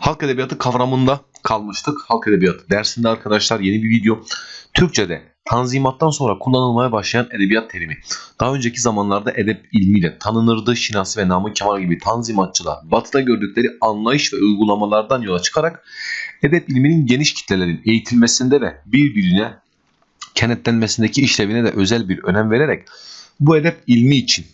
Halk edebiyatı kavramında kalmıştık. Halk edebiyatı dersinde arkadaşlar yeni bir video. Türkçe'de Tanzimattan sonra kullanılmaya başlayan edebiyat terimi. Daha önceki zamanlarda edep ilmiyle tanınırdı. Şinasi ve Namık Kemal gibi tanzimatçılar batıda gördükleri anlayış ve uygulamalardan yola çıkarak edep ilminin geniş kitlelerin eğitilmesinde ve birbirine kenetlenmesindeki işlevine de özel bir önem vererek bu edep ilmi için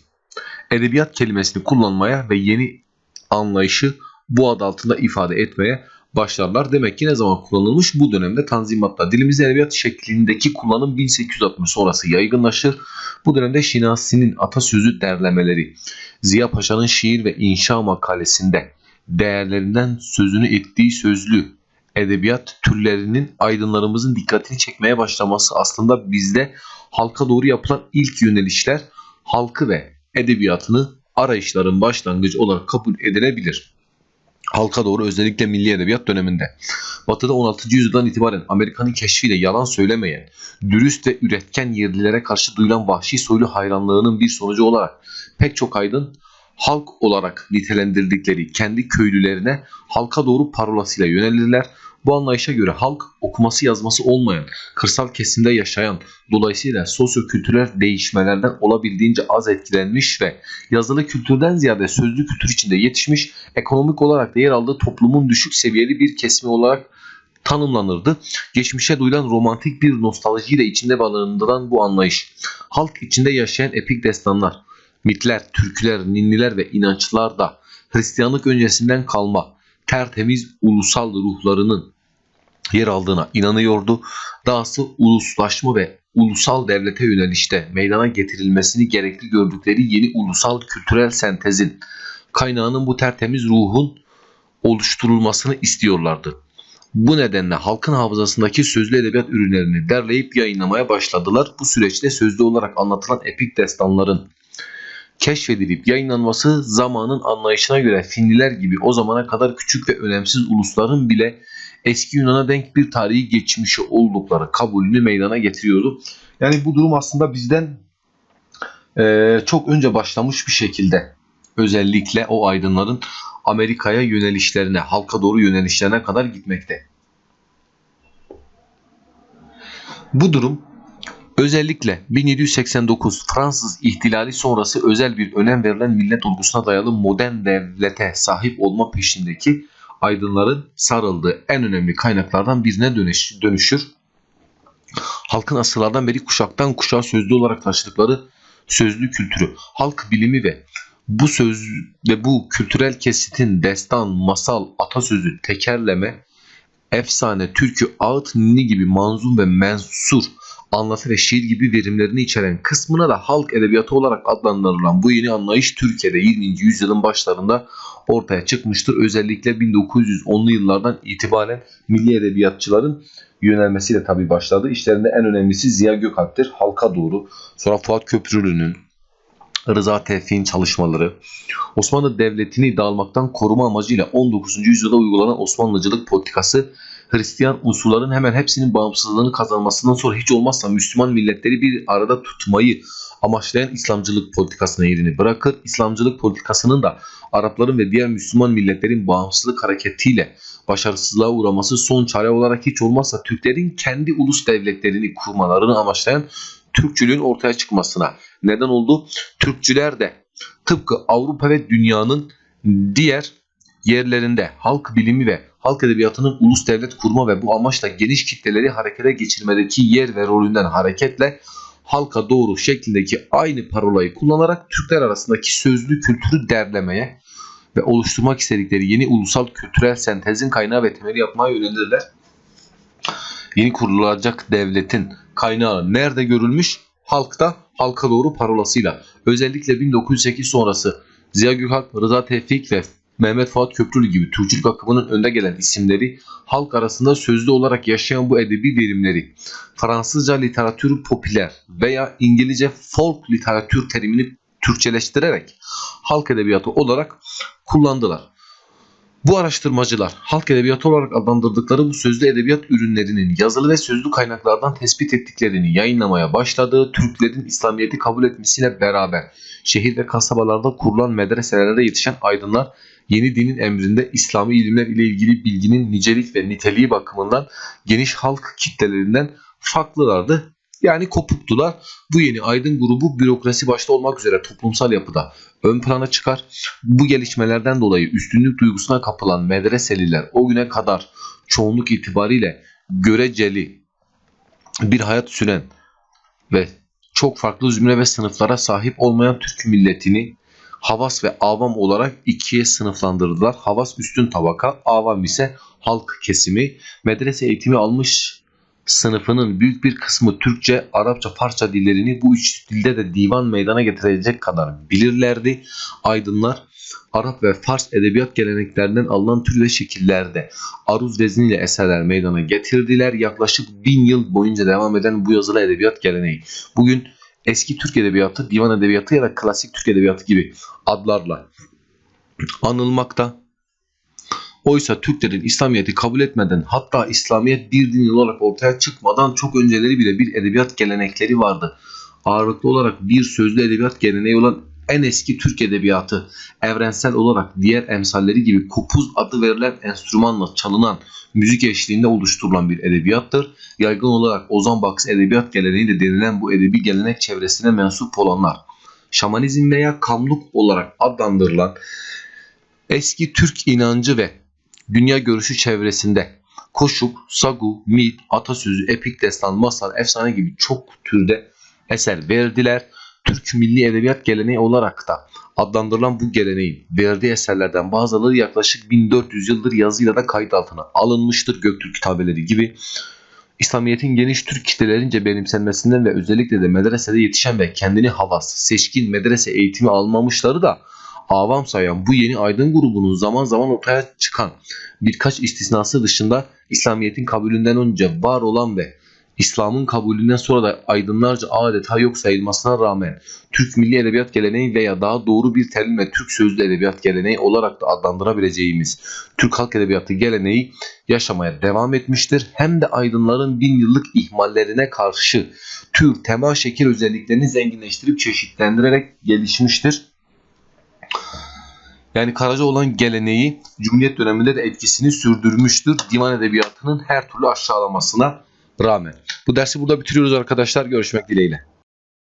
edebiyat kelimesini kullanmaya ve yeni anlayışı bu adı altında ifade etmeye başlarlar. Demek ki ne zaman kullanılmış? Bu dönemde Tanzimat'ta. Dilimizde edebiyat şeklindeki kullanım 1860 sonrası yaygınlaşır. Bu dönemde Şinasi'nin atasözü derlemeleri, Ziya Paşa'nın şiir ve inşa makalesinde değerlerinden sözünü ettiği sözlü edebiyat türlerinin aydınlarımızın dikkatini çekmeye başlaması aslında bizde halka doğru yapılan ilk yönelişler halkı ve edebiyatını arayışların başlangıcı olarak kabul edilebilir. Halka doğru özellikle milli edebiyat döneminde. Batı'da 16. yüzyıldan itibaren Amerika'nın keşfiyle yalan söylemeyen, dürüst ve üretken yerlilere karşı duyulan vahşi soylu hayranlığının bir sonucu olarak pek çok aydın halk olarak nitelendirdikleri kendi köylülerine halka doğru parolasıyla yönelirler. Bu anlayışa göre halk okuması yazması olmayan, kırsal kesimde yaşayan, dolayısıyla sosyo-kültürel değişmelerden olabildiğince az etkilenmiş ve yazılı kültürden ziyade sözlü kültür içinde yetişmiş, ekonomik olarak da yer aldığı toplumun düşük seviyeli bir kesimi olarak tanımlanırdı. Geçmişe duyulan romantik bir nostaljiyi de içinde barındıran bu anlayış. Halk içinde yaşayan epik destanlar, mitler, türküler, ninniler ve inançlar da Hristiyanlık öncesinden kalma tertemiz ulusal ruhlarının yer aldığına inanıyordu. Dahası uluslaşma ve ulusal devlete yönelişte meydana getirilmesini gerekli gördükleri yeni ulusal kültürel sentezin kaynağının bu tertemiz ruhun oluşturulmasını istiyorlardı. Bu nedenle halkın hafızasındaki sözlü edebiyat ürünlerini derleyip yayınlamaya başladılar. Bu süreçte sözlü olarak anlatılan epik destanların keşfedilip yayınlanması zamanın anlayışına göre Finliler gibi o zamana kadar küçük ve önemsiz ulusların bile eski Yunan'a denk bir tarihi geçmişi oldukları kabulünü meydana getiriyordu. Yani bu durum aslında bizden e, çok önce başlamış bir şekilde özellikle o aydınların Amerika'ya yönelişlerine, halka doğru yönelişlerine kadar gitmekte. Bu durum özellikle 1789 Fransız ihtilali sonrası özel bir önem verilen millet olgusuna dayalı modern devlete sahip olma peşindeki aydınların sarıldığı en önemli kaynaklardan birine dönüş, dönüşür. Halkın asırlardan beri kuşaktan kuşağa sözlü olarak taşıdıkları sözlü kültürü, halk bilimi ve bu söz ve bu kültürel kesitin destan, masal, atasözü, tekerleme, efsane, türkü, ağıt, ninni gibi manzum ve mensur anlatı ve şiir gibi verimlerini içeren kısmına da halk edebiyatı olarak adlandırılan bu yeni anlayış Türkiye'de 20. yüzyılın başlarında ortaya çıkmıştır. Özellikle 1910'lu yıllardan itibaren milli edebiyatçıların yönelmesiyle tabi başladı. İşlerinde en önemlisi Ziya Gökalp'tir. Halka doğru. Sonra Fuat Köprülü'nün, Rıza Tevfik'in çalışmaları, Osmanlı Devleti'ni dağılmaktan koruma amacıyla 19. yüzyılda uygulanan Osmanlıcılık politikası Hristiyan unsurların hemen hepsinin bağımsızlığını kazanmasından sonra hiç olmazsa Müslüman milletleri bir arada tutmayı amaçlayan İslamcılık politikasına yerini bırakır. İslamcılık politikasının da Arapların ve diğer Müslüman milletlerin bağımsızlık hareketiyle başarısızlığa uğraması son çare olarak hiç olmazsa Türklerin kendi ulus devletlerini kurmalarını amaçlayan Türkçülüğün ortaya çıkmasına neden oldu. Türkçüler de tıpkı Avrupa ve dünyanın diğer yerlerinde halk bilimi ve halk edebiyatının ulus devlet kurma ve bu amaçla geniş kitleleri harekete geçirmedeki yer ve rolünden hareketle halka doğru şeklindeki aynı parolayı kullanarak Türkler arasındaki sözlü kültürü derlemeye ve oluşturmak istedikleri yeni ulusal kültürel sentezin kaynağı ve temeli yapmaya yönelirler. Yeni kurulacak devletin kaynağı nerede görülmüş? Halkta, halka doğru parolasıyla. Özellikle 1908 sonrası Ziya Gökalp, Rıza Tevfik ve Mehmet Fuat Köprülü gibi Türkçülük akımının önde gelen isimleri halk arasında sözlü olarak yaşayan bu edebi verimleri Fransızca literatür popüler veya İngilizce folk literatür terimini Türkçeleştirerek halk edebiyatı olarak kullandılar. Bu araştırmacılar halk edebiyatı olarak adlandırdıkları bu sözlü edebiyat ürünlerinin yazılı ve sözlü kaynaklardan tespit ettiklerini yayınlamaya başladığı Türklerin İslamiyet'i kabul etmesiyle beraber şehir ve kasabalarda kurulan medreselerde yetişen aydınlar yeni dinin emrinde İslami ilimler ile ilgili bilginin nicelik ve niteliği bakımından geniş halk kitlelerinden farklılardı. Yani kopuktular. Bu yeni aydın grubu bürokrasi başta olmak üzere toplumsal yapıda ön plana çıkar. Bu gelişmelerden dolayı üstünlük duygusuna kapılan medreseliler o güne kadar çoğunluk itibariyle göreceli bir hayat süren ve çok farklı zümre ve sınıflara sahip olmayan Türk milletini havas ve avam olarak ikiye sınıflandırdılar. Havas üstün tabaka, avam ise halk kesimi. Medrese eğitimi almış sınıfının büyük bir kısmı Türkçe, Arapça, Farsça dillerini bu üç dilde de divan meydana getirecek kadar bilirlerdi. Aydınlar Arap ve Fars edebiyat geleneklerinden alınan tür ve şekillerde aruz vezniyle eserler meydana getirdiler. Yaklaşık bin yıl boyunca devam eden bu yazılı edebiyat geleneği bugün eski Türk edebiyatı, divan edebiyatı ya da klasik Türk edebiyatı gibi adlarla anılmakta. Oysa Türklerin İslamiyet'i kabul etmeden hatta İslamiyet bir din olarak ortaya çıkmadan çok önceleri bile bir edebiyat gelenekleri vardı. Ağırlıklı olarak bir sözlü edebiyat geleneği olan en eski Türk edebiyatı evrensel olarak diğer emsalleri gibi kupuz adı verilen enstrümanla çalınan müzik eşliğinde oluşturulan bir edebiyattır. Yaygın olarak Ozan Baksı edebiyat geleneği de denilen bu edebi gelenek çevresine mensup olanlar şamanizm veya kamluk olarak adlandırılan eski Türk inancı ve dünya görüşü çevresinde koşuk, sagu, mit, atasözü, epik destan, masal, efsane gibi çok türde eser verdiler. Türk milli edebiyat geleneği olarak da adlandırılan bu geleneğin verdiği eserlerden bazıları yaklaşık 1400 yıldır yazıyla da kayıt altına alınmıştır. Göktürk kitabeleri gibi. İslamiyet'in geniş Türk kitlelerince benimsenmesinden ve özellikle de medresede yetişen ve kendini havas, seçkin medrese eğitimi almamışları da avam sayan bu yeni aydın grubunun zaman zaman ortaya çıkan birkaç istisnası dışında İslamiyet'in kabulünden önce var olan ve İslam'ın kabulünden sonra da aydınlarca adeta yok sayılmasına rağmen Türk milli edebiyat geleneği veya daha doğru bir terimle Türk sözlü edebiyat geleneği olarak da adlandırabileceğimiz Türk halk edebiyatı geleneği yaşamaya devam etmiştir. Hem de aydınların bin yıllık ihmallerine karşı tür, tema, şekil özelliklerini zenginleştirip çeşitlendirerek gelişmiştir. Yani Karacaoğlan geleneği Cumhuriyet döneminde de etkisini sürdürmüştür. Divan edebiyatının her türlü aşağılamasına rağmen. Bu dersi burada bitiriyoruz arkadaşlar. Görüşmek dileğiyle.